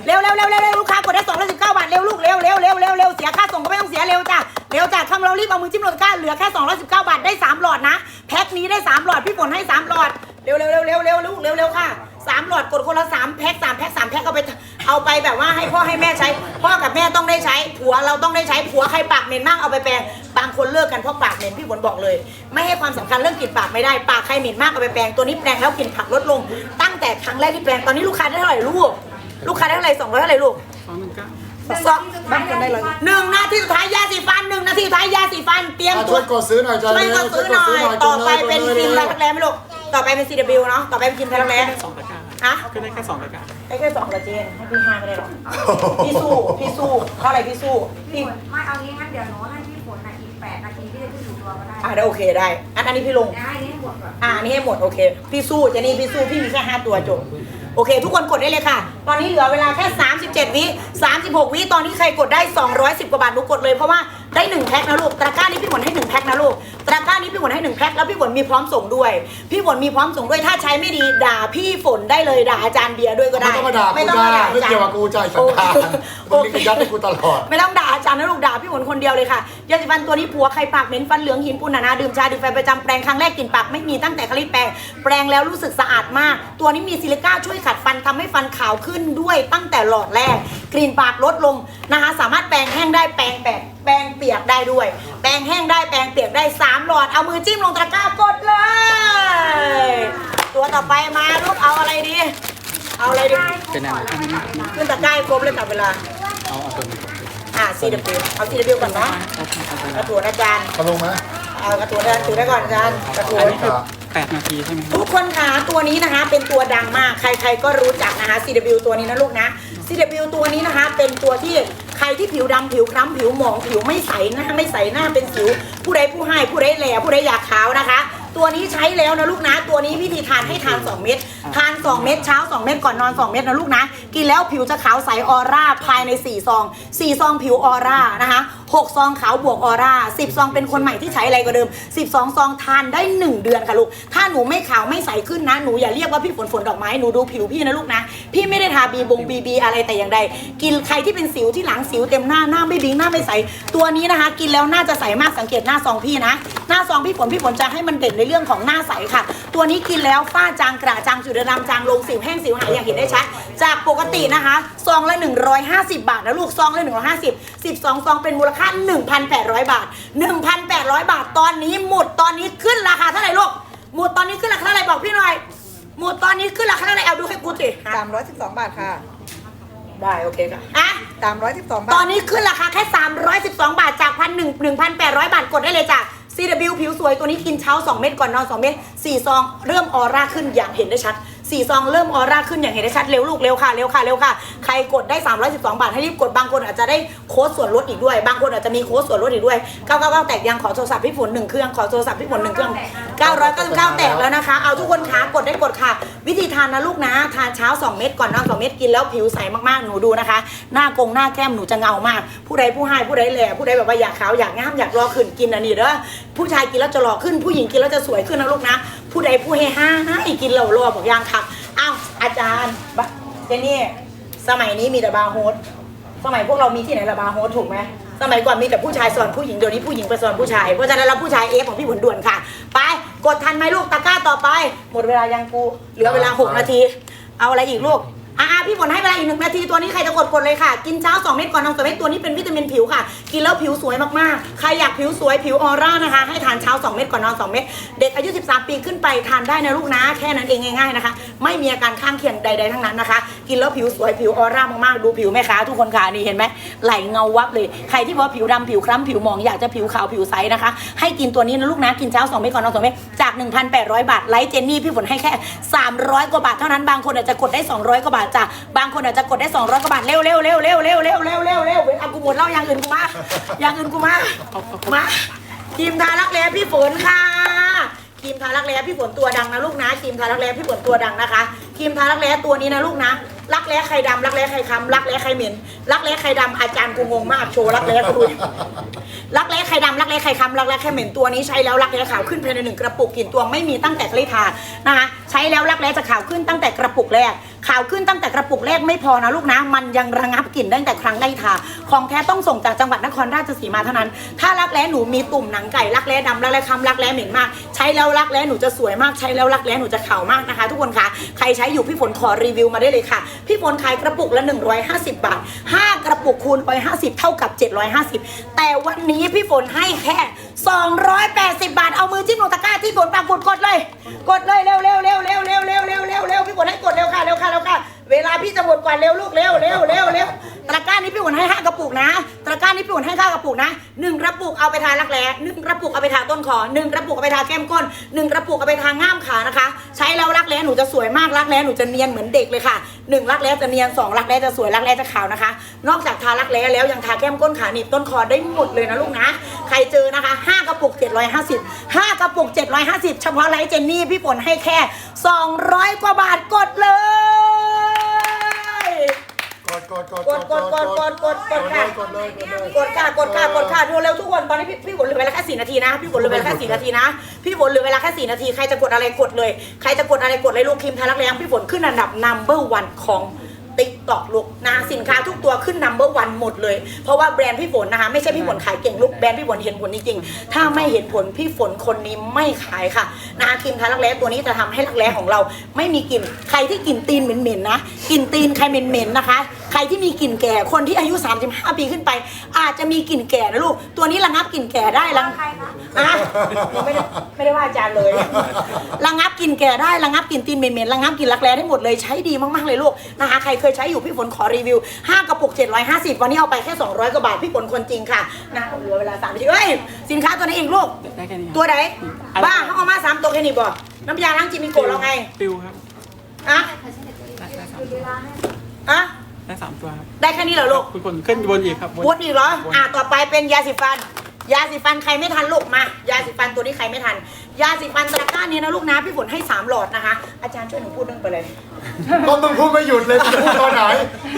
เร็วเร็วเร็วเร็วเร็วลูกค้ากดได้219บาท เร็วลูก เร็วเร็วเร็วเร็วเร็วเสียค่าส่งก็ไม่ต้องเสียเร็วจ้ะ เร็วจากคำเรารีบเอามือจิ้มโลก้าเหลือแค่219บาทได้3หลอดนะ แพ็คนี้ได้3หลอด พี่ฝนให้3หลอด เร็วเร็วเร็วเร็วเร็วลูก เร็วเร็วค่ะ3หลอดกดคนละ3แพ็ค3แพ็ค3แพ็คเอาไป เอาไปแบบว่าให้พ่อให้แม่ใช้ พ่อกับแม่ต้องได้ใช้ ผัวเราต้องได้ใช้ ผัวใครปากเหม็นมากเอาไปแปรงบางคนเลิกกันเพราะปากเหม็นพี่ฝนบอกเลย ไม่ให้ความสำคัญเรื่องกลิ่นปากไม่ได้ ปากใครเหม็นมากเอาไปแปรงตัวนี้แปรงแล้วกลิ่นผักลดลง ตั้งแต่ครั้งแรกที่แปรงตอนนี้ลูกค้าได้เท่าไหร่ลูก ลูกค้าได้เท่าไหร่สองร้อยเท่าไหร่ลูกสองหนึ่งเก้าสองบ้านคนได้เลยหนึ่งนาทีสุดท้ายยาสีฟันหนึ่งนาทีสุดท้ายยาสีฟันเตรียมอะตัช่ววยกดซื้อหน่อยจ้าช่วยกดซื้อหน่อย ต่อไปเป็นฟิล์มไทยรักแร้ไหมลูกต่อไปเป็น CW เนาะต่อไปเป็นฟิล์มไทยรักแร้ส องตะกร้าฮะขึ้นได้แค่สองตะกร้าได้แค่สองกระเจนให้พี่ห้าไม่ได้หรอกพี่สู้พี่สู้เท่าไหร่พี่สู้พี่พี่ฝนไม่เอางี้งั้นเดี๋ยวหนูให้พี่ฝนนะอีกแปดนาทีที่จะขึ้นสู่ตัวก็ได้อะได้โอเคได้อันอันนี้พี่ลงเดี๋ยวให้นี่ให้หมดก่อน อ่าอันนี้ให้หมดโอเค พี่สู้เจนี่พี่สู้พี่มีแค่5ตัวจบโอเค ทุกคนกดได้เลยค่ะ ตอนนี้เหลือเวลาแค่ 37 วิ36 วิตอนนี้ใครกดได้ 210 กว่าบาทหนูกดเลยเพราะว่าได้ 1 แพ็คนะลูกตะกร้านี้พี่ฝนให้ 1 แพ็คนะลูก ตะกร้านี้พี่ฝนให้1แพ็คแล้วพี่ฝนมีพร้อมส่งด้วย พี่ฝนมีพร้อมส่งด้วยถ้าใช้ไม่ดีด่าพี่ฝนได้เลยด่าอาจารย์เบียร์ด้วยก็ไม่ได้ต้องมาด่ากูไม่ต้องจ้ามาด่าไม่เกี่ยวกับกูจ่ายสันดานมึงนี่ก็ยัดให้กูตลอด ไม่ต้องด่าอาจารย์นะลูกด่าพี่ฝนคนเดียวเลยค่ะยาสีฟันตัวนี้ผัวใครปากเหม็นฟันเหลืองหินปูนหนาๆดื่มชาดื่มไฟประจำแปรงครั้งแรกกลิ่นปากไม่มีตั้งแต่คลิปแปรงแปรงแล้วรู้สึกสะอาดมาก ตัวนี้มีซิลิก้าช่วยขัดฟันทำให้ฟันขาวขึ้นด้วยตั้งแต่หลอดแรก กลิ่นปากลดลงนะคะสามารถแปรงแห้งได้แปรงแปะแปรงเปียกได้ด้วย แปรงแห้งได้แปรงเปียกได้สามหลอดเอามือจิ้มลงตะกร้ากดเลย ตัวต่อไปมาลูกเอาอะไรดี เอาอะไรดีเป็นอะไรอันนี้ขึ้นตะกร้าให้ครบเลยจับเวลาเอาเอาตัวนี้ก่อนอะ CW เอา CW ก่อนนะเอาเอาไปกแล้ระวถวนอาจารย์ตกลงไหมเอากระถวนอาจารย์ถือได้ก่อนอาจารย์กระถวอันนนี้คือแปดนาทีใช่ไหมครับทุกคนคะตัวนี้นะคะเป็นตัวดังมากใครๆก็รู้จักนะคะ CW ตัวนี้นะลูกนะ CW ตัวนี้นะคะเป็นตัวที่ ใครที่ผิวดำผิวคล้ำผิวหมองผิวไม่ใสหน้าไม่ใสหน้าเป็นสิว ผู้ใดผู้ให้ผู้ใดแหล่ผู้ใดอยากขาวนะคะ ตัวนี้ใช้แล้วนะลูกนะ ตัวนี้วิธีทานให้ทาน 2 เม็ดทาน 2 เม็ดเช้า 2 เม็ดก่อนนอน 2 เม็ดนะลูกนะ กินแล้วผิวจะขาวใสออร่าภายใน 4 ซอง 4 ซองผิวออร่านะคะ 6 ซองขาวบวกออร่า10 ซองเป็นคนใหม่ที่ใช้อะไรก็เดิม 12 ซองทานได้ 1 เดือนค่ะลูก ถ้าหนูไม่ขาวไม่ใสขึ้นนะ หนูอย่าเรียกว่าพี่ฝนฝนดอกไม้ หนูดูผิวพี่นะลูกนะ พี่ไม่ได้ทาบีบงบีบีอะไรแต่อย่างใด กินใครที่เป็นสิวที่หลังสิวเต็มหน้าหน้าไม่บิงหน้าไม่ใส ตัวนี้นะคะ กินแล้วน่าจะใสมากสังเกตหน้าซองพี่นะ หน้าซองพี่ฝนพี่ฝนจะให้มันเด่นในเรื่องของหน้าใสค่ะ ตัวนี้กินแล้วฝ้าจางกระจางจุดดำจางลงสิวแห้งสิวหายอย่างเห็นได้ชัด จากปกตินะคะ ซองละ 150 บาทนะลูก ซองละ 150 12 ซองเป็นมูลค่า1,800 บาท 1,800 บาทตอนนี้หมดตอนนี้ขึ้นราคาเท่าไหร่ลูกหมดตอนนี้ขึ้นราคาเท่าไหร่บอกพี่หน่อย หมดตอนนี้ขึ้นราคาเท่าไหร่เอาดูให้กูสิสามร้อยสิบสองบาทค่ะ ได้โอเคค่ะอะ สามร้อยสิบสองตบาอนทนี้ขึ้นราคาแค่ 312 บาทจากพันหนึ่งหนึ่งพันแปดร้อยบาทกดได้เลยจ้ะ CW ผิวสวยตัวนี้กินเช้า 2 เม็ดก่อนนอน 2 เม็ด4ซอง เริ่มออร่าขึ้นอย่างเห็นได้ชัด 4ซองเริ่มออร่าขึ้นอย่างเห็นได้ชัดเร็วลูกเร็วค่ะเร็วค่ะเร็วค่ะใครกดได้ 312 บาทให้รีบกดบางคนอาจจะได้โค้ดส่วนลดอีกด้วย บางคนอาจจะมีโค้ดส่วนลดอีกด้วย999แตกยังขอโทรศัพท์พี่ฝนหนึ่งเครื่องขอโทรศัพท์พี่ฝนหนึ่งเครื่อง999แตกแล้วนะคะ เอาทุกคนคะกดได้กดค่ะ วิธีทานนะลูกนะ ทานเช้า 2 เม็ดก่อนนอน2เม็ดกินแล้วผิวใสมากๆหนูดูนะคะ หน้ากงหน้าแก้มหนูจะเงามาก ผู้ใดผู้ให้ผู้ใดแหล่ผู้ใดแบบว่าอยากขาวอยากงามอยากรอขึ้นกินอันนี้เด้อ ผู้ชายกินแล้วจะหล่อขึ้น ผู้หญิงกินแล้วจะสวยขึ้นนะลูกนะ ผู้ใดผู้ให้ห้าให้กินแล้วรอบอกยังค่ะอ้าวอาจารย์บะเจนี่สมัยนี้มีแต่บาร์โฮสสมัยพวกเรามีที่ไหนละบาร์โฮสถูกไหมสมัยก่อนมีแต่ผู้ชายสอนผู้หญิงเดี๋ยวนี้ผู้หญิงไปสอนผู้ชายเพราะฉะนั้นแล้วผู้ชายเอฟของพี่ผลด่วนค่ะ ไปกดทันไหมลูกตะกร้าต่อไป หมดเวลายังกูเหลือเวลา6นาที เอาอะไรอีกลูก อ่าพี่ฝนให้เวลาอีกหนึ่งนาทีตัวนี้ใครจะกดกดเลยค่ะ กินเช้า 2 เม็ดก่อนนอนสองเม็ดตัวนี้เป็นวิตามินผิวค่ะ กินแล้วผิวสวยมากๆ ใครอยากผิวสวยผิวออร่านะคะ ให้ทานเช้า 2 เม็ดก่อนนอน 2 เม็ดเด็กอายุ 13 ปีขึ้นไปทานได้นะลูกนะแค่นั้นเองง่ายๆนะคะ ไม่มีอาการข้างเคียงใด ๆ ทั้งนั้นนะคะ กินแล้วผิวสวยผิวออร่ามากๆ ดูผิวแม่ค้าทุกคนค่ะนี่เห็นไหมไหลเงาวับเลย ใครที่บอกว่าผิวดำผิวคล้ำผิวหมองอยากจะผิวขาวผิวใสนะคะ ให้กินตัวนี้นะลูกนะกินเช้า2เม็ดก่อนนอน2เม็ดจาก 1,800 บาทไลท์เจนนี่พี่ฝนให้แค่ 300 กว่าบาทเท่านั้นบางคนอาจจะกดได้ 200 กว่าบาทจ้ะบางคนอาจจะกดได้200กว่าบาทเร็วเร็วเร็วเร็วเร็วเร็วเร็วเร็วเร็วเอากูหมดเล่าอย่างอื่นกูมาอย่างอื่นกูมามาครีมทารักแร้พี่ฝนค่ะครีมทารักแร้พี่ฝนตัวดังนะลูกนะครีมทารักแร้พี่ฝนตัวดังนะคะครีมทารักแร้ตัวนี้นะลูกนะ รักแร้ใครดำรักแร้ใครคำรักแร้ใครเหม็นรักแร้ใครดำอาจารย์กูงงมากโชว์รักแร้กูดูรักแร้ไข่ดำรักแร้ไข่คำรักแร้ไข่เหม็นตัวนี้ใช้แล้วรักแร้ขาวขึ้นภายในหนึ่งกระปุกกลิ่นตัวไม่มีตั้งแต่กลิทานะคะใช้แล้วรักแร้จะขาวขึ้นตั้งแต่กระปุกแรกขาวขึ้นตั้งแต่กระปุกแรกไม่พอนะลูกนะมันยังระงับกลิ่นตั้งแต่ครั้งแรกทาของแท้ต้องส่งจากจังหวัดนครราชสีมาเท่านั้น ถ้ารักแร้หนูมีตุ่มหนังไก่รักแร้ดำรักแร้คำรักแร้เหม็นมาก ใช้แล้วรักแร้หนูจะสวยมากใช้แล้วรักแร้หนูจะขาวมากนะคะ ทุกคนคะใครใช้อยู่พี่ฝนขอรีวิวมาได้เลยค่ะพี่ฝนขายกระปุกละ 150 บาท 5 กระปุกคูณไป50 เท่ากับ 750 แต่วันนี้พี่ฝนให้แค่ 280 บาท เอามือจิ้มลงตะกร้าที่ฝนปากกดกดเลย กดเลยเร็วเร็วเร็วเร็วเร็วเร็วเร็วเร็วเร็วพี่ฝนให้กดเร็วค่ะเร็วค่ะเร็วค่ะ เวลาพี่จะหมดก่อนเร็วลูกเร็วเร็วเร็วเร็ว ตะกร้านี้พี่ฝนให้ห้ากระปุกนะ ตะกร้านี้พี่ฝนให้ห้ากระปุกนะหนึ่งกระปุกเอาไปทารักแร้หนึ่งกระปุกเอาไปทาต้นคอหนึ่งกระปุกเอาไปทาแก้มก้นหนึ่งกระปุกเอาไปทาง่ามขานะคะ ใช้แล้วรักแร้หนูจะสวยมากรักแร้หนูจะเนียนเหมือนเด็กเลยค่ะหนึ่งรักแร้จะเนียนสองรักแร้จะสวยรักแร้จะขาวนะคะ นอกจากทารักแร้แล้วยังทาแก้มก้นขาหนีบต้นคอได้หมดเลยนะลูกนะ ใครเจอนะคะห้ากระปุก750ห้ากระปุก750เฉพาะไลท์เจนนี่พี่ฝนให้แค่200กว่าบาทกดเลย กดกดกดกดกดกดกดกดกดค่ะกดเลยกดเลยกดค่ะกดค่ะกดค่ะดูเร็วทุกคนตอนนี้พี่พี่ฝนเหลือเวลาแค่สี่นาทีนะพี่ฝนเหลือเวลาแค่สี่นาทีนะพี่ฝนเหลือเวลาแค่สี่นาทีใครจะกดอะไรกดเลย ใครจะกดอะไรกดเลยลูกครีมทารักแรงพี่ฝนขึ้นอันดับ number one ของ ติ๊กตอกลูกนะสินค้าทุกตัวขึ้น number one หมดเลย เพราะว่าแบรนด์พี่ฝนนะคะไม่ใช่พี่ฝนขายเก่งลูกแบรนด์พี่ฝนเห็นผลจริงๆถ้าไม่เห็นผลพี่ฝนคนนี้ไม่ขายค่ะนะคะครีมทารักแร้ตัวนี้จะทำให้รักแร้ของเรา ไม่มีกลิ่นใครที่กลิ่นตีนเหม็นๆนะกลิ่นตีนใครเหม็นๆนะคะใครที่มีกลิ่นแก่คนที่อายุ 35 ปีขึ้นไป อาจจะมีกลิ่นแก่นะลูก ตัวนี้ระงับกลิ่นแก่ได้ระใครคะอะไม่ได้ไม่ได้ว่าอาจารย์เลย ระงับกลิ่นแก่ได้ระงับกลิ่นตีนเหม็นๆระงับกลิ่นรักแร้ได้หมดเลยใช้ดีมากๆเลยลูกนะคะใครเคยใช้อยู่พี่ฝนขอรีวิว 5 กระปุก 750 วันนี้เอาไปแค่ 200 กว่าบาทพี่ฝนคนจริงค่ะนะเหลือเวลา3นาทีเอ้ยสินค้าตัวนี้อีกลูก ได้แค่นี้ครับตัวไหนอะไรบ้าเขาเอามาสามตัวแค่นี้บ่น้ำยาล้างจิมิโกะเราไงปิวครับอะได้ได้สามเวลาให้อะ ได้สามตัวครับได้แค่นี้เหรอลูกคุณฝนขึ้นวนอีกครับวนอีกเหรออะต่อไปเป็นยาสีฟัน ยาสีฟันใครไม่ทันลูกมา ยาสีฟันตัวนี้ใครไม่ทัน ยาสีฟันตะกร้านี้นะลูกนะพี่ฝนให้3หลอดนะคะ อาจารย์ช่วยหนูพูดเรื่องไปเลยก็มึงพูดไม่หยุดเลยกูจะพูดตอนไหน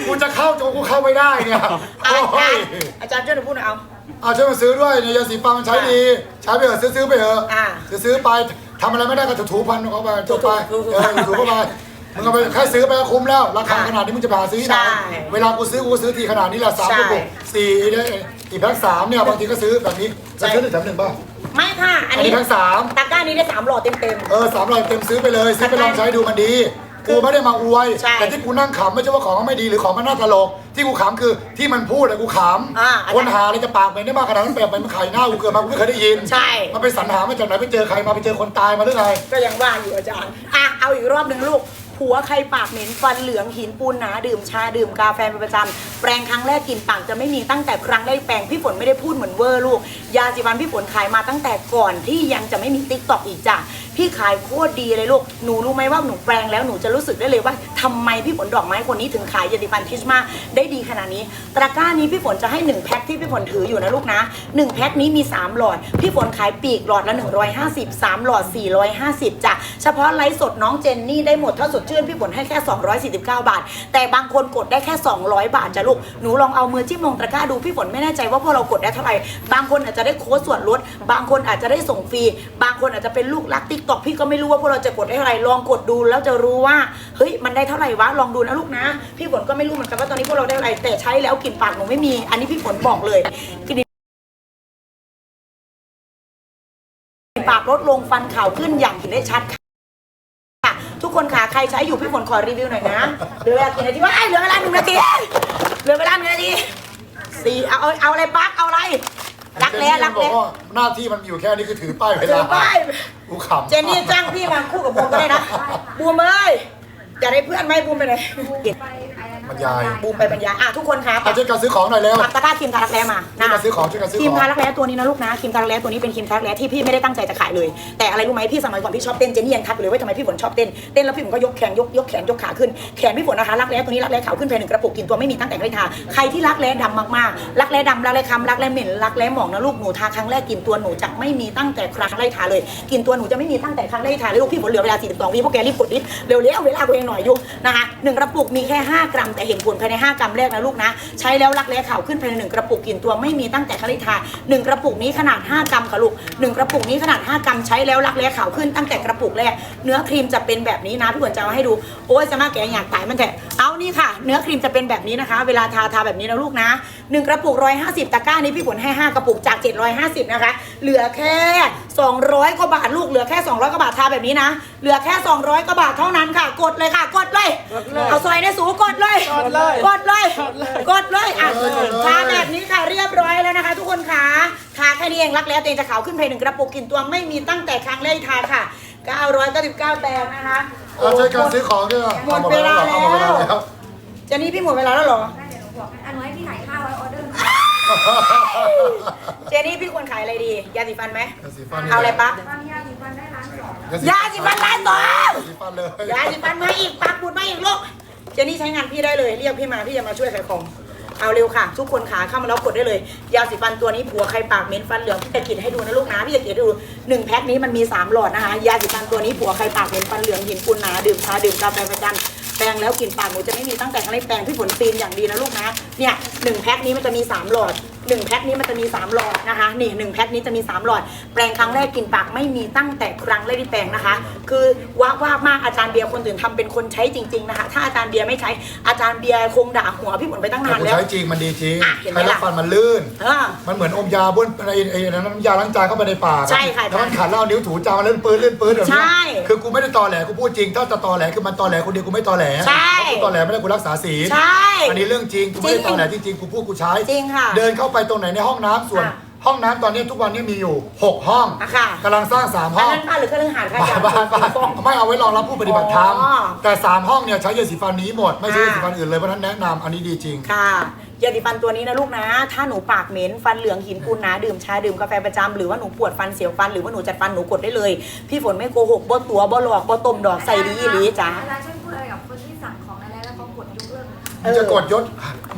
กูจะเข้าจนกูเข้าไม่ได้เนี่ยอาโอ้จายรย์อาจารย์ช่วยหนูพูดหน่อยเอา เอาช่วยมาซื้อด้วยเนี่ยยาสีฟันมันใช้ดี ใช้ไปเถอะซื้อซื้อไปเถอะอ่าซื้อซื้อไปทำอะไรไม่ได้ก็ถูๆพันเข้าไปจบไปถูๆ เออถูๆเข้าไป มึงเอาไปแค่ซื้อไปก็คุ้มแล้ว ราคาขนาดนี้มึงจะไปหาซื้อที่ไหน ใช่เวลากูซื้อกูซื้อทีขนาดนี้แหละสามใช่ กระปุกสี่เนี่ยอีกแพ็คสามเนี่ยบางทีก็ซื้อแบบนี้จะซื้อหนึ่งแถมหนึ่งป่ะไม่ค่ะ อันอันนี้นี้แพ็คสามตะกร้านี้ได้3หลอดเต็ม เออสามร้อยเต็มซื้อไปเลยซื้อไปลองใช้ดูมันดีคือกูไม่ได้มาอวย ใช่แต่ที่กูนั่งขำไม่ใช่ว่าของมันไม่ดีหรือของมันน่าตลก ที่กูขำคือที่มันพูดอะกูขอ่าำคนหาอะไรจะปากเป็นได้มากขนาดนั้นแบบมันไข่หน้ากูเกิดมากูไม่เคยได้ยินใช่ มันไปสรรหามาจากไหนไปเจอใครมาไปเจอคนตายมาหรือไง ๆ ก็ยังว่าอยู่อาจารย์ อะ เอาอีกรอบหนึ่งลูก ผัวใครปากเหม็นฟันเหลืองหินปูนหนาดื่มชาดื่มกาแฟเป็นประจำแปรงครั้งแรกกลิ่นปากจะไม่มีตั้งแต่ครั้งแรกแปรงพี่ฝนไม่ได้พูดเหมือนเวอร์ลูกยาสีฟันพี่ฝนขายมาตั้งแต่ก่อนที่ยังจะไม่มีติ๊กต็อกอีกจ้ะ พี่ขายโคตรดีเลยลูกหนูรู้ไหมว่าหนูแปรงแล้วหนูจะรู้สึกได้เลยว่าทำไมพี่ฝนดอกไม้คนนี้ถึงขายยาสีฟันทิชมาได้ดีขนาดนี้ ตะกร้านี้พี่ฝนจะให้หนึ่งแพ็คที่พี่ฝนถืออยู่นะลูกนะหนึ่งแพ็คนี้มีสามหลอด พี่ฝนขายปีกหลอดละ 150สามหลอด 450จ้ะเฉพาะไลฟ์สดน้องเจนนี่ได้หมดถ้าสดชื่นพี่ฝนให้แค่ 249 บาท แต่บางคนกดได้แค่ 200 บาทจ้ะลูกหนูลองเอามือจิ้มลงตะกร้าดูพี่ฝนไม่แน่ใจว่าพวกเรากดได้เท่าไหร่บางคนอาจจะได้โค้ดส่วนลดบางคนอาจจะได้ส่งฟรี บางคนอาจจะเป็นลูกรักติ๊กต็อกพี่ก็ไม่รู้ว่าพวกเราจะกดได้เท่าไหร่ลองกดดูแล้วจะรู้ว่าเฮ้ยมันได้เท่าไหร่วะลองดูนะลูกนะ พี่ฝนก็ไม่รู้เหมือนกันว่าตอนนี้พวกเราได้เท่าไหร่แต่ใช้แล้วกลิ่นปากหนูไม่มี อันนี้พี่ฝนบอกเลยกลิ่นปากลดลงฟันขาวขึ้นอย่างเห็นได้ชัดค่ะทุกคนค่ะใครใช้อยู่พี่ฝนขอรีวิวหน่อยนะเหลือเวลากี่นาทีวะไอ้ยเหลือเวลาหนึ่งนาทีเหลือเวลาหนึ่งนาทีสี่เอาเอาเอาอะไรปักเอาอะไร รักแร้รักบอแร้กว่าหน้าที่มันอยู่แค่นี้คือถือป้ายเวถืลาอป้ายกูขำเจนนี่จ้างพี่มาคู่กับบูมก็ได้นะบูมเอ้ยจะได้เพื่อนไหมบูมไปไหน ไปอะไรนะ บรรยาย บูมไปบรรยายอะทุกคนครับอาช่วยกันซื้อของหน่อยเร็วปักตะกร้าครีมทารักแร้มาช่วยนะกันซื้อของช่วยกันซื้อครีมของ ทารักแร้ตัวนี้นะลูกนะครีมทารักแร้ตัวนี้เป็นครีมทารักแร้ที่พี่ไม่ได้ตั้งใจจะขายเลย แต่อะไรรู้ไหมพี่สมัยก่อนพี่ชอบเต้นเจนนี่ยังทักเลยว่าทำไมพี่ฝนชอบเต้นเต้นแล้วพี่ฝนก็ยกแขนยกยกแขนยกขาขึ้นแขนพี่ฝนนะคะรักแร้ตัวนี้รักแร้ขาวขึ้นภายในหนึ่งกระปุกกินตัวไม่มีตั้งแต่ไม่ทาใครที่รักแร้ดำมากๆรักแร้ดำรักแร้คำรักแร้เหม็นรักแร้หมองนะลูกหนูทาครั้งแรกกินตัวหนูจะไม่มีตั้งแต่ครั้งแรกทาเลย กินตัวหนูจะไม่มีตั้งแต่ครั้งแรกทาเลยลูกพี่ฝนเหลือเวลา42วิพวกแกรีบกดนิดเร็วๆเวลาตัวเองหน่อยอยู่นะคะหนึ่งกระปุกมีแค่ 5 กรัมแต่เห็นผลภายใน 5 กรัมแรกนะลูกนะ ใช้แล้วรักแร้ขาวขึ้นภายในหนึ่งกระปุกกลิ่นตัวไม่มีตั้งแต่คลิทาหนึ่งกระปุกนี้ขนาด 5 กรัมค่ะลูกหนึ่งกระปุกนี้ขนาด 5 กรัมใช้แล้วรักแร้ขาวขึ้นตั้งแต่กระปุกแรก เนื้อครีมจะเป็นแบบนี้นะพี่ฝนจะเอาให้ดูโอ้ยจะมาแกอยากตายมันแต่เอานี่ค่ะ เนื้อครีมจะเป็นแบบนี้นะคะ เวลาทาทาแบบนี้นะลูกนะหนึ่งกระปุก150ตะกร้านี้พี่ฝนให้ห้ากระปุกจาก750นะคะเหลือแค่200กว่าบาทลูกเหลือแค่200กว่าบาททาแบบนี้นะเหลือแค่200กว่าบาทเท่านั้นค่ะ กดเลยค่ะ กดเลยกดเลยเอาซอยในสูกดเลยกดเลยกดเลยกดเลยกดเลยอะกดเลยทาแบบนี้ค่ะเรียบร้อยแล้วนะคะ ทุกคนค่ะทาแค่นี้เองรักแล้วตัวเองจะขาวขึ้นภายในหนึ่งกระปุกกลินตัวไม่มีตั้งแต่ครั้งแรกที่ทาค่ะ999แบรนด์นะคะเอาใช้การซื้อของด้วยหมดเวลาเอาหมดเวลาแล้วแล้วเจนนี่พี่หมดเวลาแล้วเหรอได้เดี๋ยวหนูบอกให้อันน้อยพี่ถ่ายข้าวไว้ออเดอร์เจนนี่พี่ควรขายอะไรดี ยาสีฟันไหมยาสีฟันนี่เอาอะไรปะบางยาสีฟันได้ร้านสองยาสีฟันร้านสองยาสีฟันเลยยาสีฟันมาอีกปักบุดมาอีกลูก เจนนี่ใช้งานพี่ได้เลย เรียกพี่มาพี่จะมาช่วยขายของเอาเร็วค่ะ ทุกคนขาเข้ามาแล้วกดได้เลย ยาสีฟันตัวนี้ผัวใครปากเหม็นฟันเหลืองพี่จะกินให้ดูนะลูกนะพี่จะกินให้ดูหนึ่งแพ็คนี้มันมีสามหลอดนะคะยาสีฟันตัวนี้ผัวใครปากเหม็นฟันเหลืองหินปูนหนาดื่มชาดื่มกาแฟประจำแปรงแล้วกลิ่นปากหนูจะไม่มีตั้งแต่ครั้งแรกแปรงพี่ฝนซีนอย่างดีนะลูกนะเนี่ยหนึ่งแพ็คนี้มันจะมีสามหลอด หนึ่งแพ็คนี้มันจะมีสามหลอดนะคะ นี่หนึ่งแพ็คนี้จะมีสามหลอด แปรงครั้งแรกกลิ่นปากไม่มีตั้งแต่ครั้งแรกที่แปรงนะคะ คือว่าว่ามากอาจารย์เบียร์คนอื่นทำเป็นคนใช้จริง ๆนะคะ ถ้าอาจารย์เบียร์ไม่ใช้อาจารย์เบียร์คงด่าหัวพี่ฝนไปตั้งแต่นานกูแล้วใช้จริงมันดีจริงอะเห็นไหมใช้แล้วล่ะฟันมันลื่นเออมันเหมือนอมยาบนไอ้ไอ้น้ำยาล้างจานเข้าไปในปากใช่ค่ะแล้วมันขัดแล้วเอานิ้วถูจานมันเลื่อนปืนเลื่อนปืนแบบใช่เนี้ยคือกูไม่ได้ตอแหลกูพูดจริง ถ้าจะตอแหลคือมันตอแหลคนเดียวกูไม่ตอแหลใช่เพราะกูตอแหลไม่ได้กูรักษาศีลใช่อันนี้เรื่องจริงกูไม่ได้จริงตอแหลจริงๆกูพูดกูใช้จริงค่ะเดินเข้าไปตรงไหนในห้องน้ำส่วนค่ะ ห้องน้ำตอนนี้ทุกวันนี้มีอยู่หกห้องอะค่ะกำลังสร้างสามอัห้นองนั้นป้าหรือเครื่องหาดค่ะบ้านบ้านบ้านไม่เอาไว้รองรับผู้ปฏิบัติธรรมอ๋อแต่สามห้องเนี่ยใช้ยาสีฟันนี้หมด ไม่ใช่ค่ะยาสีฟันอื่นเลยเพราะฉะนั้นแนะนำอันนี้ดีจริง ค่ะยาสีฟันตัวนี้นะลูกนะ ถ้าหนูปากเหม็นฟันเหลืองหินปูนหนาดื่มชาดื่มกาแฟประจำหรือว่าหนูปวดฟันเสียวฟันหรือว่าหนูจัดฟันหนูกดได้เลย พี่ฝนไม่โกหกบ่ตัวบ่หลอกบ่ต้มดอกใส่ดีอีหลีจ้า อาจารย์ช่ จะกดยศ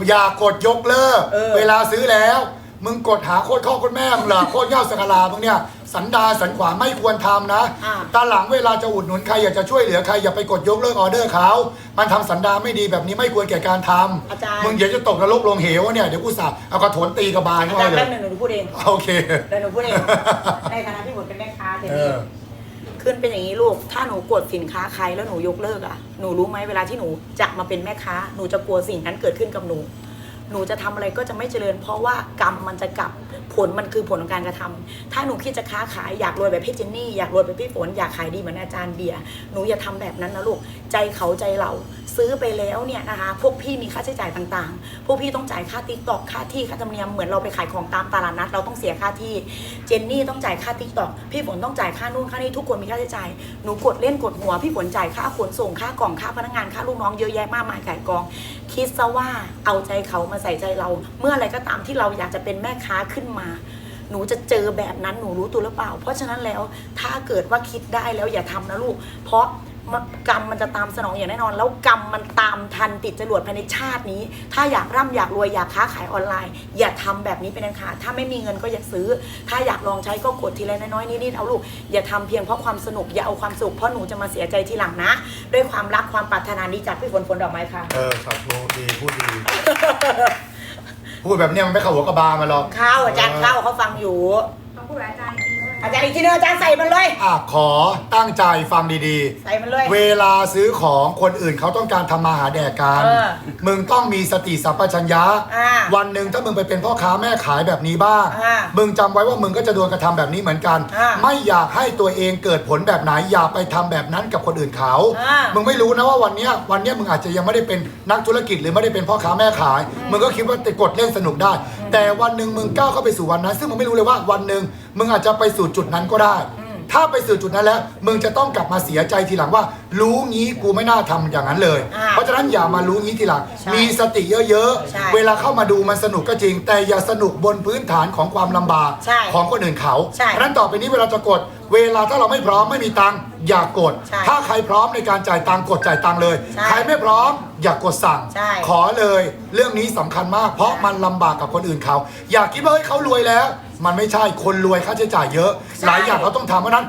อย่ากดยกเลิกเออ เวลาซื้อแล้ว มึงกดหาโคตรข้อโคตรแม่มึงเหรอ โคตรย่อสกลามึงเนี่ย สันดานสันขวานไม่ควรทำนะอ่าตอนหลังเวลาจะอุดหนุนใครอยากจะช่วยเหลือใครอย่าไปกดยกเลิกออเดอร์เขา มันทำสันดานไม่ดีแบบนี้ไม่ควรแก่การทำอาจารย์ มึงเดี๋ยวจะตกนรกลงเหวเนี่ยเดี๋ยวกูสาเอากระโถนตีกระบาลอาเข้าจารไปย์เลแป๊ยบหนึงหนูพูดเองโอเค เดี๋ยวหนูพูดเองในฐานะที่ฝนเป็นแม่ค้าเจนเอนี่อ ขึ้นเป็นอย่างนี้ลูก ถ้าหนูกดสินค้าใครแล้วหนูยกเลิกอะ หนูรู้ไหมเวลาที่หนูจะมาเป็นแม่ค้า หนูจะกลัวสิ่งนั้นเกิดขึ้นกับหนู หนูจะทำอะไรก็จะไม่เจริญ เพราะว่ากรรมมันจะกลับ ผลมันคือผลของการกระทำถ้าหนูคิดจะค้าขายอยากรวยแบบพี่เจนนี่ อยากรวยแบบพี่ฝน อยากขายดีเหมือนอาจารย์เบียร์ หนูอย่าทำแบบนั้นนะลูก ใจเขาใจเรา ซื้อไปแล้วเนี่ยนะคะพวกพี่มีค่าใช้จ่ายต่างๆ พวกพี่ต้องจ่ายค่าติ๊กตอกค่าที่ค่าธรรมเนียมเหมือนเราไปขายของตามตลาดนัด เราต้องเสียค่าที่เจนนี่ต้องจ่ายค่าติ๊กตอกพี่ฝนต้องจ่ายค่านู่นค่านี่ทุกคนมีค่าใช้จ่ายหนูกดเล่นกดหัวพี่ฝนจ่ายค่าขนส่งค่ากล่องค่าพนักงานค่าลูกน้องเยอะแยะมากมายขายกอง คิดซะว่าเอาใจเขามาใส่ใจเรา เมื่ออไรก็ตามที่เราอยากจะเป็นแม่ค้าขึ้นมาหนูจะเจอแบบนั้นหนูรู้ตัวหรือเปล่า เพราะฉะนั้นแล้วถ้าเกิดว่าคิดได้แล้วอย่าทำนะลูก เพราะ กรรมมันจะตามสนองอย่างแน่นอน แล้วกรรมมันตามทันติดจรวดภายในชาตินี้ ถ้าอยากร่ำอยากรวยอยากค้าขายออนไลน์ อย่าทำแบบนี้เป็นอันขาดถ้าไม่มีเงินก็อย่าซื้อ ถ้าอยากลองใช้ก็กดทีละน้อยๆนิดๆเอาลูกอย่าทำเพียงเพราะความสนุกอย่าเอาความสุขเพราะหนูจะมาเสียใจทีหลังนะ ด้วยความรักความปรารถนาดีจากพี่ฝนฝนดอกไม้ค่ะเออครับโูดีพูดดีพูดแบบเนี้ยมันไม่เข้าหัวกระบาลมาหรอกเข้าอาจารย์เข้าเขาฟังอยู่ต้องพูดกับอาจารย์ อีกทีด้วยอาจารย์อีกทีนึงอาจารย์ใส่มันเลย อะขอตั้งใจฟังดีใส่มันเลย ๆ เวลาซื้อของคนอื่นเขาต้องการทำมาหาแดกกันเออมึงต้องมีสติสัพพัญญะ อ่าวันหนึ่งถ้ามึงไปเป็นพ่อค้าแม่ขายแบบนี้บ้าง อ่ามึงจำไว้ว่ามึงก็จะโดนกระทำแบบนี้เหมือนกัน อ่าไม่อยากให้ตัวเองเกิดผลแบบไหนอย่าไปทำแบบนั้นกับคนอื่นเขา อ่ามึ มึงไม่รู้นะว่าวันเนี้ยวันเนี้ยมึงอาจจะยังไม่ได้เป็นนักธุรกิจหรือไม่ได้เป็นพ่อค้าแม่ขาย มึงก็คิดว่าจะกดเล่นสนุกได้ แต่วันหนึ่งมึงก้าวเข้าไปสู่วันนั้น ซึ่งมึงไม่รู้เลยว่าวันหนึ่งมึงอาจจะไปสู่จุดนั้นก็ได้ ถ้าไปสู่จุดนั้นแล้ว มึงจะต้องกลับมาเสียใจทีหลังว่า รู้งี้กูไม่น่าทำอย่างนั้นเลย อ่าเพราะฉะนั้นอย่ามารู้งี้ทีหลัง ใช่มีสติเยอะใช่ๆ เวลาเข้ามาดูมันสนุกก็จริง แต่อย่าสนุกบนพื้นฐานของความลำบากใช่ของคนอื่นเขาใช่เพราะฉะนั้นต่อไปนี้เวลาจะกด เวลาถ้าเราไม่พร้อมไม่มีตังค์อย่ากด ใช่ถ้าใครพร้อมในการจ่ายตังค์กดจ่ายตังค์เลย ใช่ใครไม่พร้อมอย่ากดสั่ง ใช่ ขอเลย เรื่องนี้สำคัญมาก เพราะมันลำบากกับคนอื่นเขา อย่าคิดว่าเฮ้ยเขารวยแล้วมันไม่ใช่คนรวยค่าใช้จ่ายเยอะใช่หลายอย่างเขาต้องทำเพราะฉะนั้น